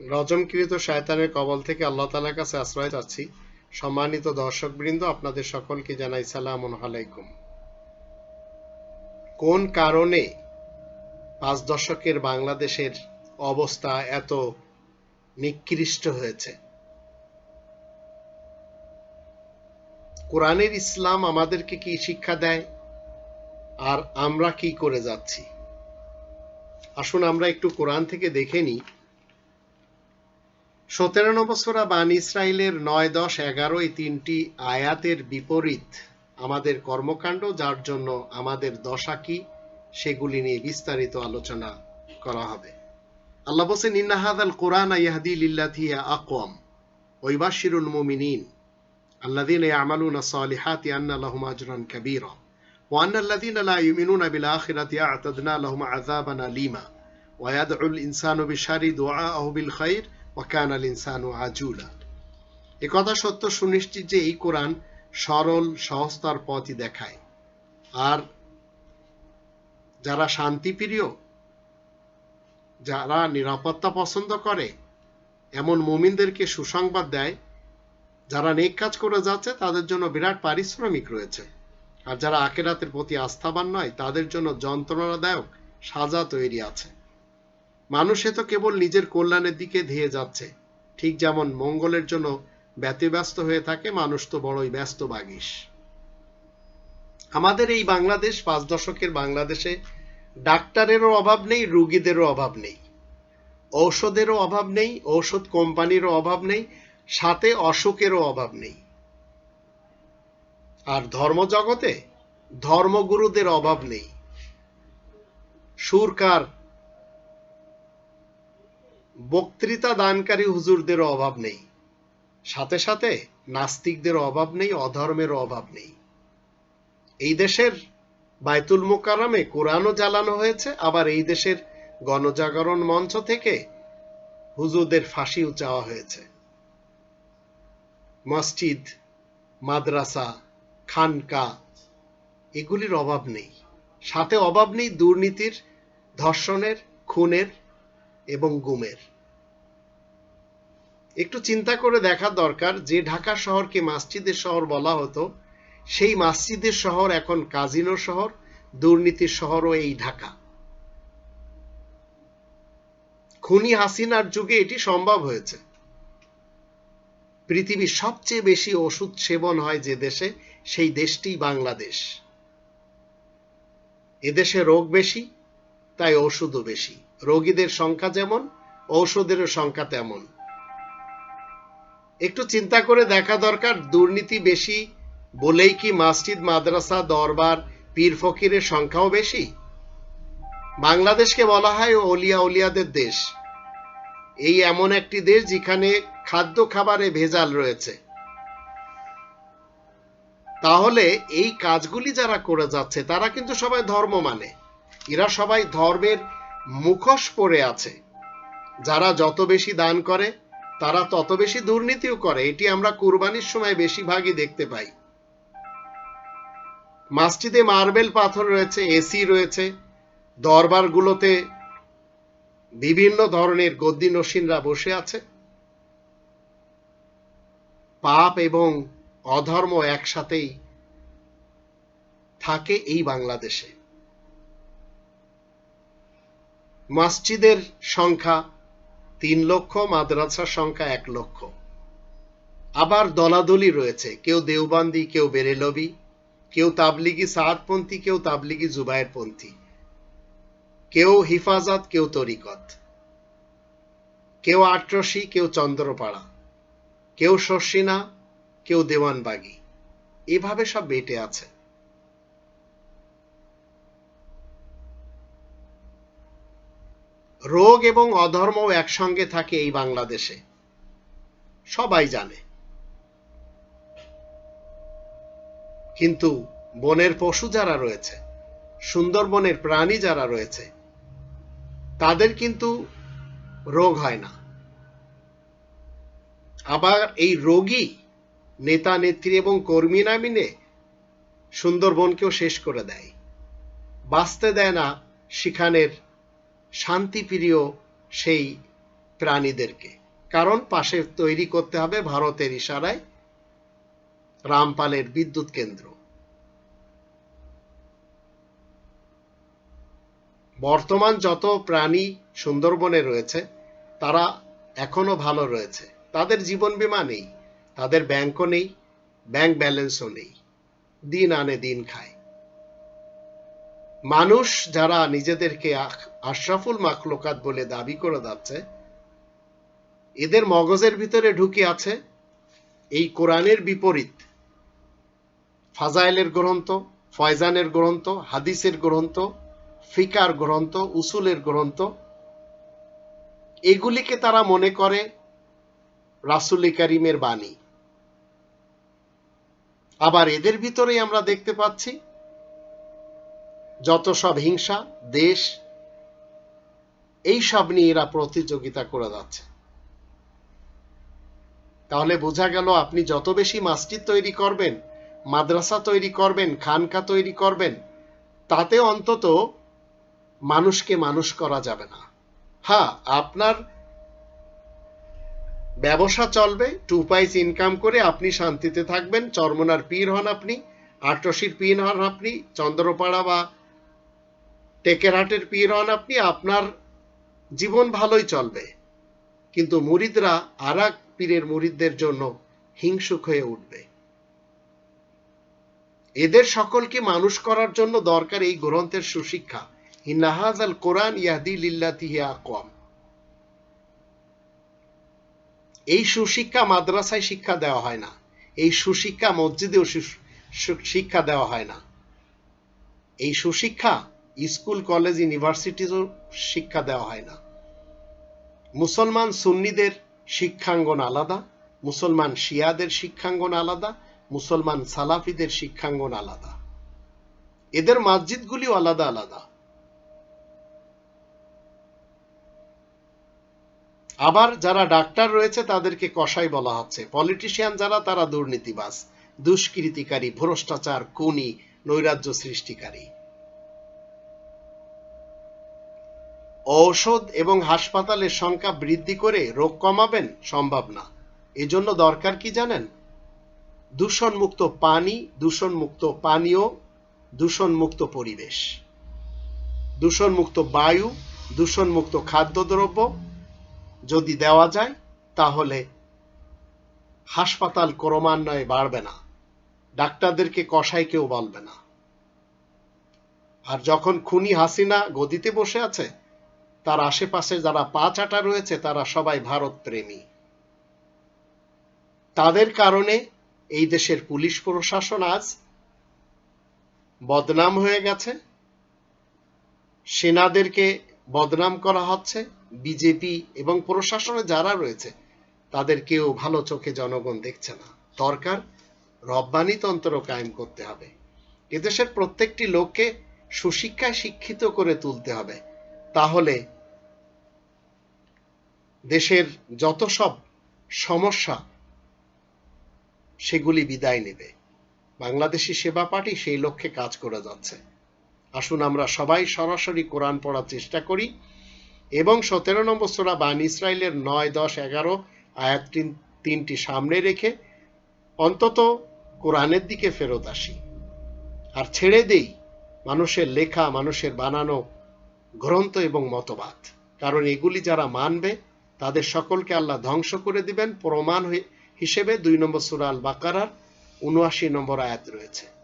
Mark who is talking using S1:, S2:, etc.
S1: রজমকৃত শয়তানের কবল থেকে আল্লাহ তালার কাছে আশ্রয় চাচ্ছি। সম্মানিত দর্শকবৃন্দ, আপনাদের সকলকে জানাই সালাম আলাইকুম। কোন কারণে পাঁচ দশকের বাংলাদেশের অবস্থা এত নিকৃষ্ট হয়েছে? কোরআনের ইসলাম আমাদেরকে কি শিক্ষা দেয়? আর আমরা কি করে যাচ্ছি? আসুন আমরা একটু কোরআন থেকে দেখে নিই। সতেরো নম্বর সোরা বান ইসরায়েলের নয় দশ এগারো এই তিনটি আয়াতের বিপরীত আমাদের কর্মকাণ্ড যার জন্য আমাদের দশা কি সেগুলি নিয়ে বিস্তারিত আলোচনা করা হবে আল্লাহ বলছেন ইন্নাহাদ আল কোরআন ইয়াহদি লিল্লাথিয়া আকওয়াম ওইবাশিরুল মুমিনিন الذين يعملون الصالحات أن لهم أجرا كبيرا وأن الذين لا يؤمنون بالآخرة أعتدنا لهم عذابا أليما ويدعو الإنسان بالشر دعاءه بالخير ওয়াকান ইনসানু আজুলা কথা সত্য সুনিশ্চিত যে এই কোরআন সরল, সহজতার পথই দেখায়। আর যারা শান্তিপ্রিয়, যারা নিরাপত্তা পছন্দ করে, এমন মুমিনদেরকে সুসংবাদ দেয়, যারা নেক কাজ করে যাচ্ছে, তাদের জন্য বিরাট পারিশ্রমিক রয়েছে। আর যারা আকেরাতের প্রতি আস্থাবান নয়, তাদের জন্য যন্ত্রণাদায়ক সাজা তৈরি আছে। মানুষে তো কেবল নিজের কল্যাণের দিকে ধেয়ে যাচ্ছে। ঠিক যেমন মঙ্গলের জন্য ব্যতিব্যস্ত হয়ে থাকে, মানুষ তো বড়ই ব্যস্ত বাগিস। আমাদের এই বাংলাদেশ পাঁচ দশকের বাংলাদেশে ডাক্তারেরও অভাব নেই, রুগীদেরও অভাব নেই। ঔষধেরও অভাব নেই, ঔষধ কোম্পানিরও অভাব নেই, সাথে অসুখেরও অভাব নেই। আর ধর্মজগতে ধর্মগুরুদের অভাব নেই। সুরকার বক্তৃতা দানকারী হুজুরদেরও অভাব নেই। সাথে সাথে নাস্তিকদের অভাব নেই অধর্মেরও অভাব নেই। এই দেশের বায়তুল মোকারমে কোরআনও জ্বালানো হয়েছে, আবার এই দেশের গণজাগরণ মঞ্চ থেকে হুজুরদের ফাঁসিও চাওয়া হয়েছে। মসজিদ, মাদ্রাসা, খানকা, এগুলির অভাব নেই। সাথে অভাব নেই দুর্নীতির, ধর্ষণের, খুনের এবং গুমের। একটু চিন্তা করে দেখা দরকার, যে ঢাকা শহরকে মাসজিদের শহর বলা হতো, সেই মাসজিদের শহর এখন কাজিনো শহর, দুর্নীতির শহরও এই ঢাকা। খুনি হাসিনার যুগে এটি সম্ভব হয়েছে। পৃথিবীর সবচেয়ে বেশি ওষুধ সেবন হয় যে দেশে, সেই দেশটি বাংলাদেশ। এদেশে রোগ বেশি তাই ওষুধও বেশি। রোগীদের সংখ্যা যেমন, ঔষধেরও সংখ্যা তেমন। একটু চিন্তা করে দেখা দরকার, দুর্নীতি বেশি বলেই কি মসজিদ, মাদ্রাসা, দরবার, পীর ফকিরের সংখ্যাও বেশি? বাংলাদেশকে বলা হয় অলিয়া উলিয়াদের দেশ। এই এমন একটি দেশ যেখানে খাদ্য খাবারে ভেজাল রয়েছে। তাহলে এই কাজগুলি যারা করে যাচ্ছে, তারা কিন্তু সবাই ধর্ম মানে। এরা সবাই ধর্মের মুখোশ পরে আছে। যারা যত বেশি দান করে, তারা তত বেশি দুর্নীতিও করে। এটি আমরা কুরবানির সময় বেশিরভাগই দেখতে পাই। মসজিদে মার্বেল পাথর রয়েছে এসি রয়েছে। দরবারগুলোতে বিভিন্ন ধরনের গদ্দি নসীনরা বসে আছে। পাপ এবং অধর্ম একসাথেই থাকে এই বাংলাদেশে। মসজিদের সংখ্যা তিন লক্ষ, মাদ্রাসার সংখ্যা এক লক্ষ। আবার দলাদলি রয়েছে। কেউ দেওবান্দি, কেউ বেরেলবি, কেউ তাবলিগি সাহাদপন্থী, কেউ তাবলিগি জুবায়েরপন্থী কেউ হিফাজত, কেউ তরিকত। কেউ আটরসি, কেউ চন্দ্রপাড়া। কেউ শর্ষিনা, কেউ দেওয়ানবাগি। এভাবে সব বেটে আছে। রোগ এবং অধর্ম একসঙ্গে থাকে এই বাংলাদেশে। সবাই জানে। কিন্তু বনের পশু যারা রয়েছে, সুন্দরবনের প্রাণী যারা রয়েছে, তাদের কিন্তু রোগ হয় না। আবার এই রোগী নেতা, নেত্রী এবং কর্মী নামিনে সুন্দরবনকেও শেষ করে দেয়। বাঁচতে দেয় না সেখানের শান্তিপ্রিয় সেই প্রাণীদেরকে। কারণ পাশে তৈরি করতে হবে ভারতের ইশারায় রামপালের বিদ্যুৎ কেন্দ্র। বর্তমান যত প্রাণী সুন্দরবনে রয়েছে, তারা এখনও ভালো রয়েছে। তাদের জীবন বীমা নেই, তাদের ব্যাংকও নেই, ব্যাংক ব্যালেন্সও নেই। দিন আনে দিন খায়। মানুষ যারা নিজেদেরকে আশরাফুল মাখলুকাত বলে দাবি করে যাচ্ছে, এদের মগজের ভিতরে ঢুকে আছে এই কোরআনের বিপরীত। ফাজাইলের গ্রন্থ, ফয়জানের গ্রন্থ, হাদিসের গ্রন্থ, ফিকার গ্রন্থ, উসুলের গ্রন্থ, এগুলিকে তারা মনে করে রাসুল করিমের বাণী। আবার এদের ভিতরেই আমরা দেখতে পাচ্ছি যত সব হিংসা, দেশ এই সব নিয়ে এরা প্রতিযোগিতা করে যাচ্ছে। তাহলে বোঝা গেল আপনি যত বেশি মসজিদ তৈরি করবেন, মাদ্রাসা তৈরি করবেন, খানকা তৈরি করবেন, তাতে অন্তত মানুষকে মানুষ করা যাবে না। হ্যাঁ আপনার ব্যবসা চলবে টু পাইস ইনকাম করে আপনি শান্তিতে থাকবেন, চরমনার পীর হন আপনি আটরশির পীর হন আপনি, চন্দ্রপাড়া বা টেকেরহাটের পীর হন আপনি, আপনার জীবন ভালোই চলবে। কিন্তু মুরিদরা আর পীরের মুরিদদের জন্য হিংসুক হয়ে উঠবে। এদের সকলকে মানুষ করার জন্য দরকার এই গ্রন্থের সুশিক্ষা। ইন্নাহাজ আল কোরআন ইয়াদি লিল্লাতিহি আকওয়াম। এই সুশিক্ষা মাদ্রাসায় শিক্ষা দেওয়া হয় না। এই সুশিক্ষা মসজিদেও শিক্ষা দেওয়া হয় না। এই সুশিক্ষা স্কুল, কলেজ ইউনিভার্সিটিতেও শিক্ষা দেওয়া হয় না। মুসলমান সুন্নিদের শিক্ষাঙ্গন আলাদা, মুসলমান শিয়াদের শিক্ষাঙ্গন আলাদা, মুসলমান সালাফিদের শিক্ষাঙ্গন আলাদা। এদের মসজিদগুলিও আলাদা আলাদা। আবার যারা ডাক্তার রয়েছে, তাদেরকে কসাই বলা হচ্ছে। পলিটিশিয়ান যারা, তারা দুর্নীতিবাজ, দুষ্কৃতিকারী, ভ্রষ্টাচার, খুনি, নৈরাজ্য সৃষ্টিকারী। ঔষধ এবং হাসপাতালের সংখ্যা বৃদ্ধি করে রোগ কমাবেন সম্ভব না। এজন্য দরকার কি জানেন? দূষণমুক্ত পানি, দূষণমুক্ত পানীয়, দূষণমুক্ত পরিবেশ। দূষণমুক্ত বায়ু, দূষণমুক্ত খাদ্যদ্রব্য যদি দেওয়া যায়, তাহলে হাসপাতাল ক্রমান্বয়ে বাড়বে না। ডাক্তারদেরকে কষাই কেউ বলবে না। আর যখন খুনি হাসিনা গদিতে বসে আছে তার আশেপাশে যারা পা চাটা রয়েছে, তারা সবাই ভারত প্রেমী তাদের কারণে এই দেশের পুলিশ প্রশাসন আজ বদনাম হয়ে গেছে। সেনাদেরকে বদনাম করা হচ্ছে। বিজেপি এবং প্রশাসনে যারা রয়েছে, তাদের কেউ ভালো চোখে জনগণ দেখছে না। দরকার রব্বানি তন্ত্র কায়েম করতে হবে। এদেশের প্রত্যেকটি লোককে সুশিক্ষায় শিক্ষিত করে তুলতে হবে। তাহলে দেশের যত সব সমস্যা, সেগুলি বিদায় নেবে। বাংলাদেশি সেবা পার্টি সেই লক্ষ্যে কাজ করে যাচ্ছে। আসুন আমরা সবাই সরাসরি কোরআন পড়ার চেষ্টা করি এবং সতেরো নম্বর সোরা বান ইসরায়েলের নয়, দশ, এগারো আয়াত তিন- তিনটি সামনে রেখে অন্তত কোরআনের দিকে ফেরত আসি। আর ছেড়ে দেই মানুষের লেখা, মানুষের বানানো গ্রন্থ এবং মতবাদ। কারণ এগুলি যারা মানবে তাদের সকলকে আল্লাহ ধ্বংস করে দিবেন। প্রমাণ হিসেবে দুই নম্বর সুরা আল বাকারার উনআশি নম্বর আয়াত রয়েছে।